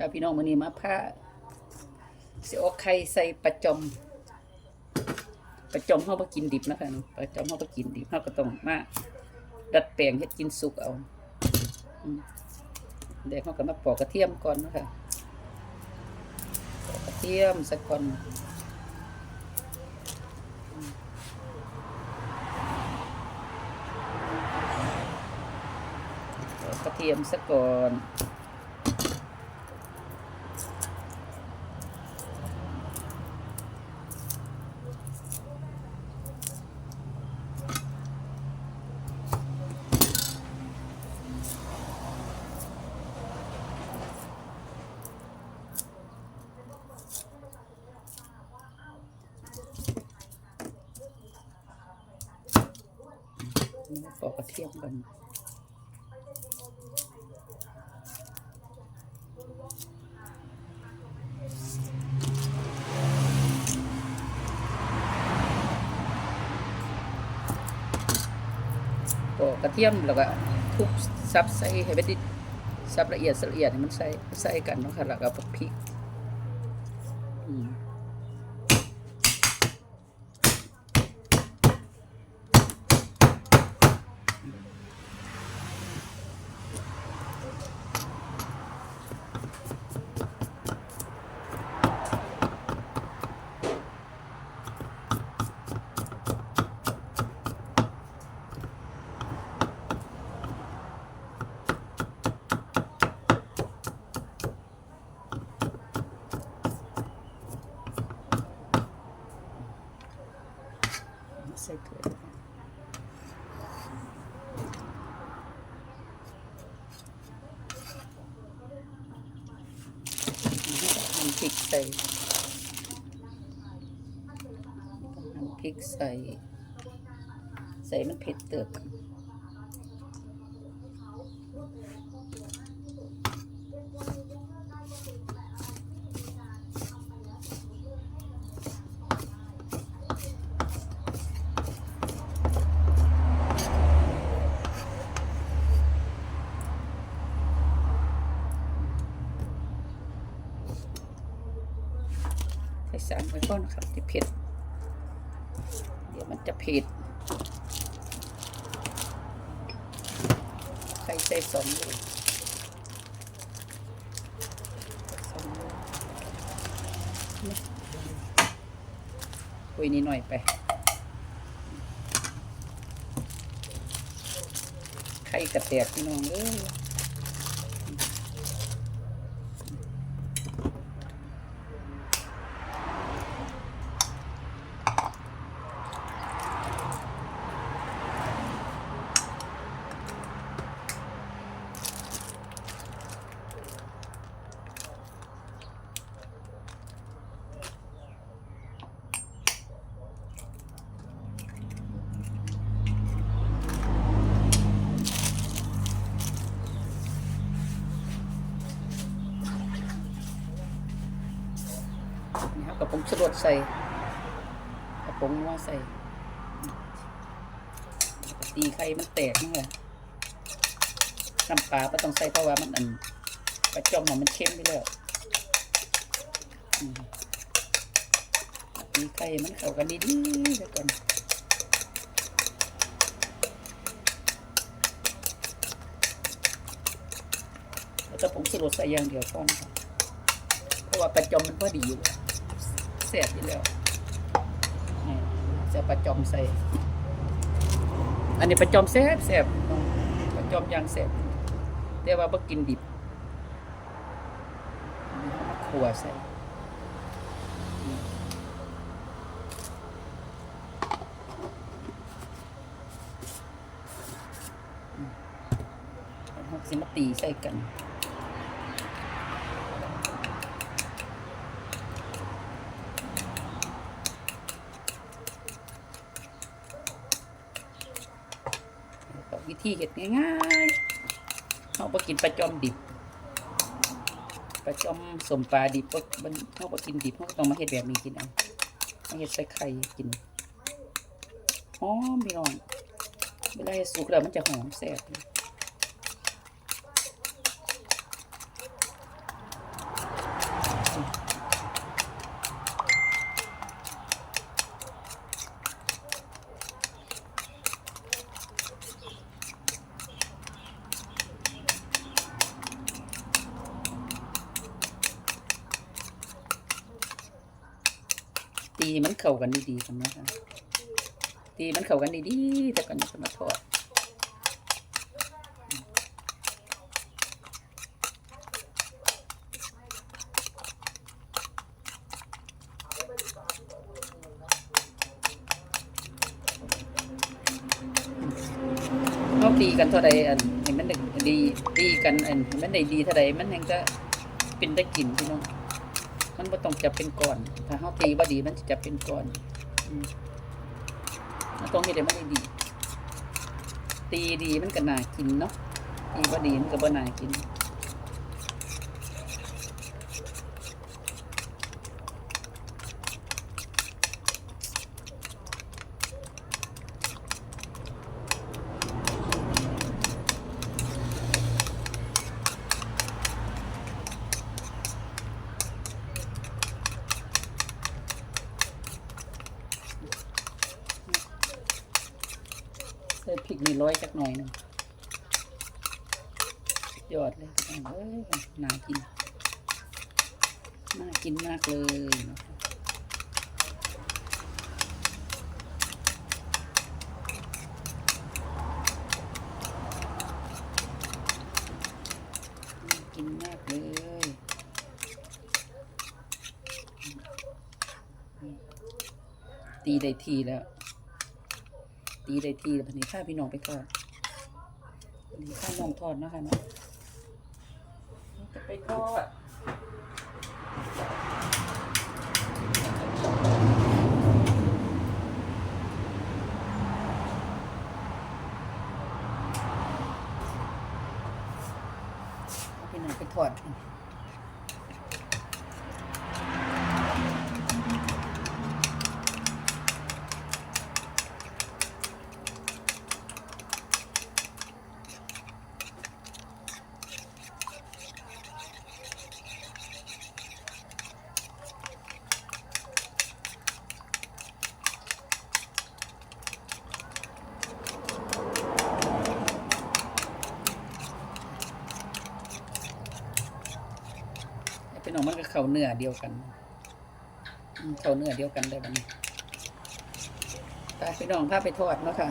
ค่ะพี่น้องมื้อนี้มาผ้าสิเอาไข่ใส่ปลาจอมปลาจอมเฮาบ่กินดิบนะคะนาะปลาจอมเฮาบ่กินดิบเฮาก็ต้องมาดัดแปลงเฮ็ดกินสุกเอาเดี๋ยวเฮาก็มาปอกกระเทียมก่อนนะคะปอกกระเทียมซะก่อนปอกกระเทียมซะก่อน ป อกกระเทียมกันปอกกระเทียมแล้วก็ทุบซับใส่ให้มันดิซับละเอียดละเอียดให้มันใส่ใส่กันนะคะแล้วก็พริกอืม ใส่ถ้วยน้ำ พริกใส่น้ำพริกใส่ ใส่มันเผ็ดเติบ ส่สารไว้ก่อนครับที่เผ็ด เดี๋ยวมันจะเผ็ดไข่ใส่สองลยสองลยนี่คุยนี้หน่อยไป ไข่กระแตกพี่น้องเอ้ย กระป๋องชรดใส่กระป๋องว่าใส่ตีไข่มันแตกนั่นแหละน้ำปลาก็ต้องใส่เพราะว่ามันอันปลาจอมอะมันเค็มไปแล้วอืมตีไข่มันเข้ากันดีๆแล้วก่อนแล้วจะผงสรดใส่อย่างเดียวพอนเพราะว่าประจอมมันพอดีอยู่ เสียบอยู่แล้วนี่จะประจอมใส่ อันนี้ประจอมแซ่บแซ่บประจอมอย่างแซ่บแต่ว่าบ่กินดิบขัวใส่สิมาตีใส่กัน ก็วิ ธีเห็ดง่ายๆเขาบ่กินปลาจอมดิบปลาจอมสมปลาดิบมันเขาบ่กินดิบเขาต้องมาเห็ดแบบนี้กินเอามาเห็ดใส่ไข่กินหอมพี่น้องเวลาเฮ็ดสุกแล้วมันจะหอมแซ่บ มันเข้ากันดีๆกันนะคะตีมันเข้ากันดีๆแต่ก่อนจะมาทอดเขาตีกันเท่าใดอันให้มันด้ดีตีกันอันให้มันได้ดีเท่าใดมันยังจะเป็นได้กลิ่นพี่น้อง มันบ่ต้องจับเป็นก้อน ถ้าเฮาตีบ่ดีมันจะจับเป็นก้อนอืมมันต้องเฮ็ดให้มันได้ดี ตีดีมันก็น่ากินเนาะตีบ่ดีมันก็บ่น่ากิน ร้อยจักหน่อยหนึงยอดเลยเอ้ยน่ากิน น่ากินมากเลยนะคะน่ากินมากเลยตีได้ทีแล้ว ตีได้ทีแล้วพันนี้ข้าพี่น้องไปทอดพันนี้ข้าน้องทอดเนาะคะเนาะจะไปทอดเอาพี่น้องไปทอด เป็นอองมันก็เข้าเนื้อเดียวกันเข้าเนื้อเดียวกันได้บัดนี้ไปพี่น้องพาไปทอดเนาะค่ะ